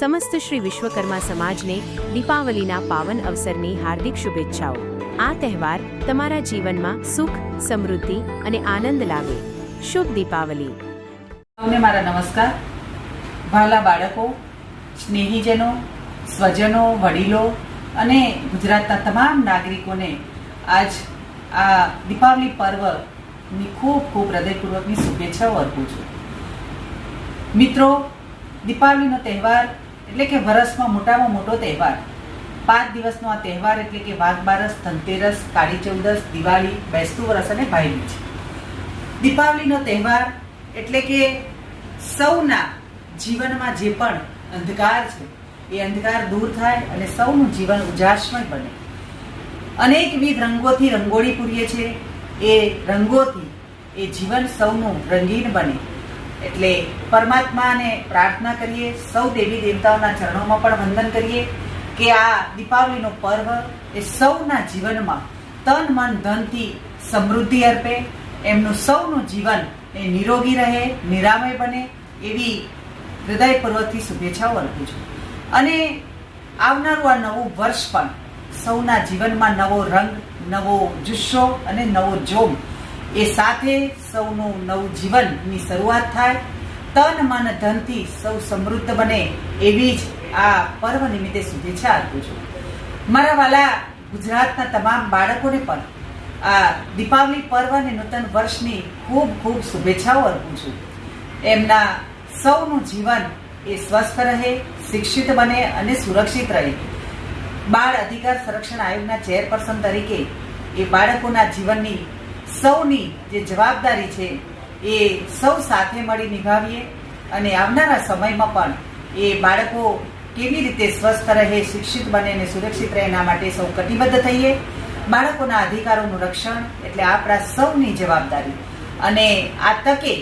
સમસ્ત શ્રી વિશ્વકર્મા સમાજને દીપાવલીના પાવન અવસરની હાર્દિક શુભેચ્છાઓ. આ તહેવાર તમારા જીવનમાં સુખ, સમૃદ્ધિ અને આનંદ લાવે. શુભ દીપાવલી. મારા નમસ્કાર. ભાલા બાળકો, સ્નેહીજનો, સ્વજનો, વડીલો અને ગુજરાતના તમામ નાગરિકોને આજ આ દીપાવલી પર્વની ખૂબ ખૂબ હૃદયપૂર્વકની શુભેચ્છાઓ અર્પું છું. મિત્રો, દીપાવલીનો તહેવાર એટલે કે વરસમાં મોટામાં મોટો તહેવાર. પાંચ દિવસનો આ તહેવાર એટલે કે વાઘ બારસ ધનતેરસ, કાળી ચૌદસ, દિવાળી, બેસતું વરસ અને ભાઈબીજ. દીપાવલીનો તહેવાર એટલે કે સૌના જીવનમાં જે પણ અંધકાર છે, એ અંધકાર દૂર થાય અને સૌનું જીવન ઉજાસમય બને. અનેકવિધ રંગોથી રંગોળી પૂરીએ છે એ રંગોથી એ જીવન સૌનું રંગીન બને. એટલે પરમાત્માને પ્રાર્થના કરીએ, સૌ દેવી દેવતાઓના ચરણોમાં પણ વંદન કરીએ કે આ દીપાવલીનો પર્વ એ સૌના જીવનમાં તન, મન, ધનથી સમૃદ્ધિ અર્પે, એમનું સૌનું જીવન એ નિરોગી રહે, નિરામય બને એવી હૃદયપૂર્વકથી શુભેચ્છાઓ અર્પું છું. અને આવનારું આ નવું વર્ષ પણ સૌના જીવનમાં નવો રંગ, નવો જુસ્સો અને નવો જોમ એ સાથે સૌનું નવું જીવનની શરૂઆત થાય. તન મન ધનથી સૌ સમૃદ્ધ બને એવી જ આ પર્વ નિમિત્તે શુભેચ્છા આપું છું. મારા વાલા ગુજરાતના તમામ બાળકોને પણ આ દીપાવલી પર્વ અને નૂતન વર્ષની ખૂબ ખૂબ શુભેચ્છાઓ અર્પું છું. એમના સૌનું જીવન એ સ્વસ્થ રહે, શિક્ષિત બને અને સુરક્ષિત રહે. બાળ અધિકાર સંરક્ષણ આયોગના ચેરપર્સન તરીકે એ બાળકોના જીવનની સૌની જે જવાબદારી છે એ સૌ સાથે મળી નિભાવીએ અને આવનારા સમયમાં પણ એ બાળકો કેવી રીતે સ્વસ્થ રહે, શિક્ષિત બને અને સુરક્ષિત રહે એના માટે સૌ કટિબદ્ધ થઈએ. બાળકોના અધિકારોનું રક્ષણ એટલે આપણા સૌની જવાબદારી. અને આ તકે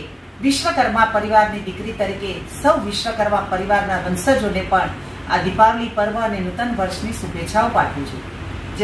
વિશ્વકર્મા પરિવારની દીકરી તરીકે સૌ વિશ્વકર્મા પરિવારના વંશજોને પણ આ દીપાવલી પર્વ અને નૂતન વર્ષની શુભેચ્છાઓ પાઠવું છું.